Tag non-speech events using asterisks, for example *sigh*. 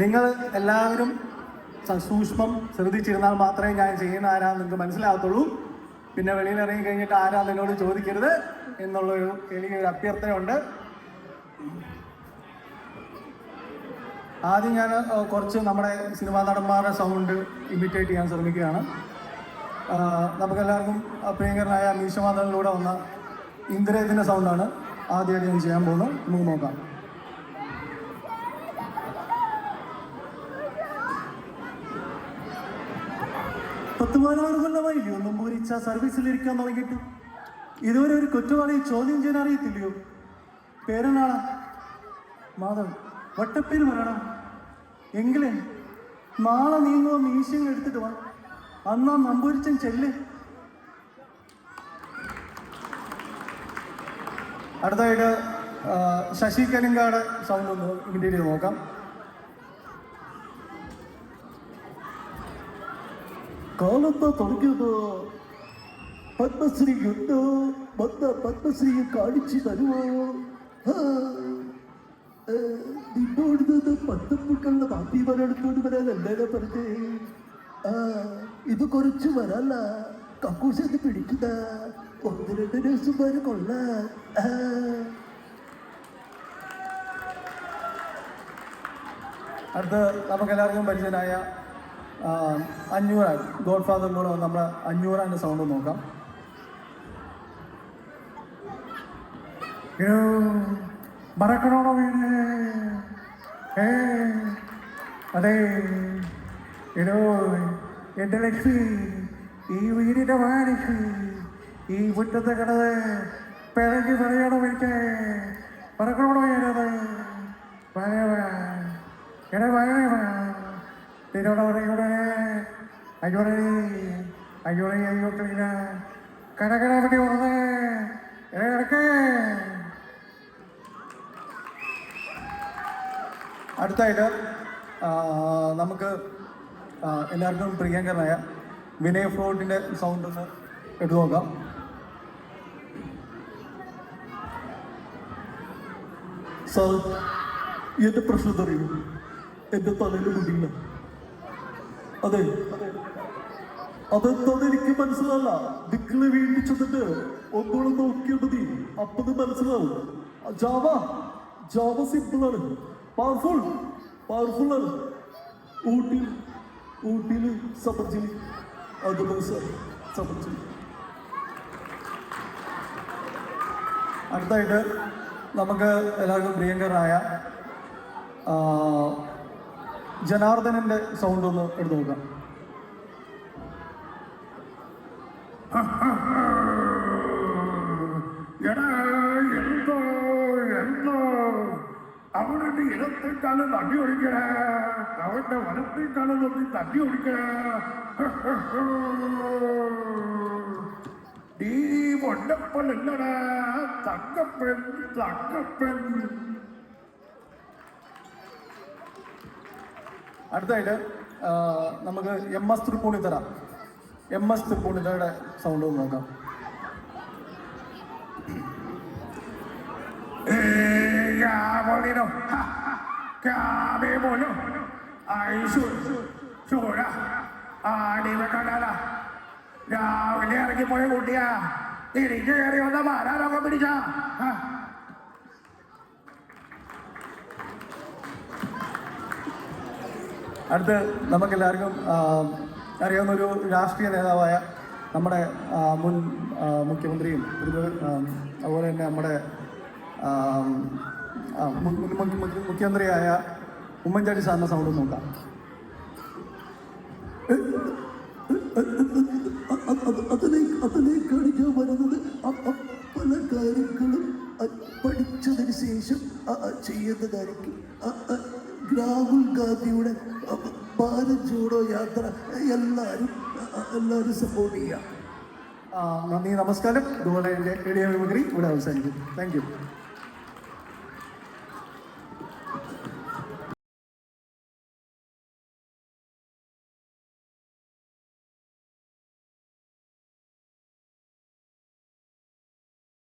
നിങ്ങൾ എല്ലാവരും സസൂക്ഷ്മം സൂക്ഷ്മം ശ്രദ്ധിച്ചിരുന്നാൽ മാത്രമേ ഞാൻ ചെയ്യുന്ന ആരാന്ന് നിങ്ങൾക്ക് മനസ്സിലാകത്തുള്ളൂ. പിന്നെ വെളിയിൽ ഇറങ്ങി കഴിഞ്ഞിട്ട് ആരാ എന്നോട് ചോദിക്കരുത് എന്നുള്ളൊരു എനിക്കൊരു അഭ്യർത്ഥനയുണ്ട് ആദ്യം ഞാൻ കുറച്ച് നമ്മുടെ സിനിമാ നടന്മാരുടെ സൗണ്ട് ഇമിറ്റേറ്റ് ചെയ്യാൻ ശ്രമിക്കുകയാണ്. നമുക്കെല്ലാവർക്കും പ്രിയങ്കരനായ മീശമാധവനിലൂടെ വന്ന ഇന്ദ്രയത്തിന്റെ സൗണ്ടാണ് ആദ്യമായിട്ട് ഞാൻ ചെയ്യാൻ പോകുന്നത്. നമുക്ക് നോക്കാം. പത്ത് പതിനാറ് കൊല്ലമായില്ലയോ നമ്പൂരിച്ച സർവീസിലിരിക്കാൻ തുടങ്ങിയിട്ട്. ഇതുവരെ ഒരു കുറ്റവാളി ചോദ്യം ചെയ്യാൻ അറിയത്തില്ലയോ? പേരനാളാ മാധവ് വട്ടപ്പേര് പറയണം. എങ്കിലേ നാളെ നീങ്ങുക മീശയും എടുത്തിട്ട് വാ. അന്നാ നമ്പൂരിച്ചൻ ചെല്ല്. അടുത്തായിട്ട് ശശി കലിങ്കാട് സൗണ്ട് ഒന്ന് ചെയ്ത് നോക്കാം. കാലത്താ തുടങ്ങിയത്. പത്മശ്രീയുണ്ട്. വന്ന പത്മശ്രീയെ കാണിച്ചു തരുമോ? നിന്നോട് നിന്ന് പത്തപ്പുക്കളുടെ മാറ്റി വരെടുത്തോണ്ട് വരാനല്ലേ പറഞ്ഞേ? ആ ഇത് കുറച്ച് വരല്ല. കക്കൂശത്ത് പിടിക്കുന്ന ഒന്ന് രണ്ട് ദിവസം വരെ കൊള്ള. അടുത്ത് നമുക്ക് എല്ലാവർക്കും പരിചയനായ അഞ്ഞൂറാൻ ഗോഡ് ഫാദറിലൂടെ നമ്മൾ അഞ്ഞൂറാന്റെ സൗണ്ട് നോക്കാം. അതെ. എടോ എന്റെ ലക്ഷ്മി ഈ വീടിന്റെ വാണിക്ക് ഈ മുറ്റത്തെ കിടന്ന് പിഴഞ്ഞ് പറയണോ എനിക്ക്. പറക്കണോ ഞാനത് പറയണ എടാ പറയാ നിന്നോട് പറയൂടെ അയ്യോടെ അയ്യോടെ അയ്യോ ക്ലീന കടകട പറ്റി ഉറന്ന് ഇടയ്ക്ക് അടുത്തായിട്ട് നമുക്ക് എല്ലാവർക്കും പ്രിയങ്കരനായ വിനയ് ഫ്ലോട്ടിന്റെ സൗണ്ട് ഒന്ന് എടുത്തു നോക്കാം. സാർ എന്റെ പ്രശ്നം അറിയൂ എന്റെ തലയിൽ മുടിയില്ല അതെ. അതെന്താന്ന് എനിക്ക് മനസ്സിലല്ല നിങ്ങൾ വീണ്ടും ചെന്നിട്ട് ഒന്നുകൂടെ നോക്കിയിട്ട് നീ. അപ്പത് മനസ്സിലാവും. ജാവ ജാവ സിമ്പിൾ ആണ്. പവർഫുൾ പവർഫുൾ ആണ്. ഊട്ടിയിൽ ഊട്ടിയിൽ സമർജിലി അതുപോലെ സാർ അടുത്തായിട്ട് നമുക്ക് എല്ലാവർക്കും പ്രിയങ്കരനായ ആ, ജനാർദ്ദനന്റെ സൗണ്ട് ഒന്ന് എടുത്തു നോക്കാം. എന്തോ എന്തോ? അവന്റെ ഇടത്തേക്കാളും തട്ടി ഒഴിക്കണ. അവന്റെ വലത്തേക്കാളും നോക്കി തട്ടി ഒഴിക്കണ. നീ *laughs* പൊന്നപ്പല്ലടാ തങ്കപ്പൻ തങ്കപ്പൻ. അടുത്തായിട്ട് നമുക്ക് M S Tripunithura. M S തൃപ്പൂണിത്തറയുടെ sound നോക്കാം. രാവിലെ ഇറങ്ങിപ്പോയ കുട്ടിയാ തിരിച്ചു കയറി വന്ന മാരാനൊക്കെ പിടിച്ച. അടുത്ത് നമുക്കെല്ലാവർക്കും അറിയാവുന്ന ഒരു രാഷ്ട്രീയ നേതാവായ നമ്മുടെ മുൻ മുഖ്യമന്ത്രിയും അതുപോലെ തന്നെ നമ്മുടെ മുഖ്യമന്ത്രിയായ ഉമ്മൻചാണ്ടി സാറിന്റെ സൗണ്ട് നോക്കാം. വരുന്നത് പഠിച്ചതിന് ശേഷം ചെയ്യുന്നതായിരിക്കും. രാഹുൽ ഗാന്ധിയുടെ അ- ജൂഡോ യാത്ര എല്ലാവരും എല്ലാവരും സപ്പോർട്ട് ചെയ്യാം നന്ദി നമസ്കാരം. ഇതുപോലെ എന്റെ എളിയ മിമിക്രി ഇവിടെ അവസാനിക്കും. Thank you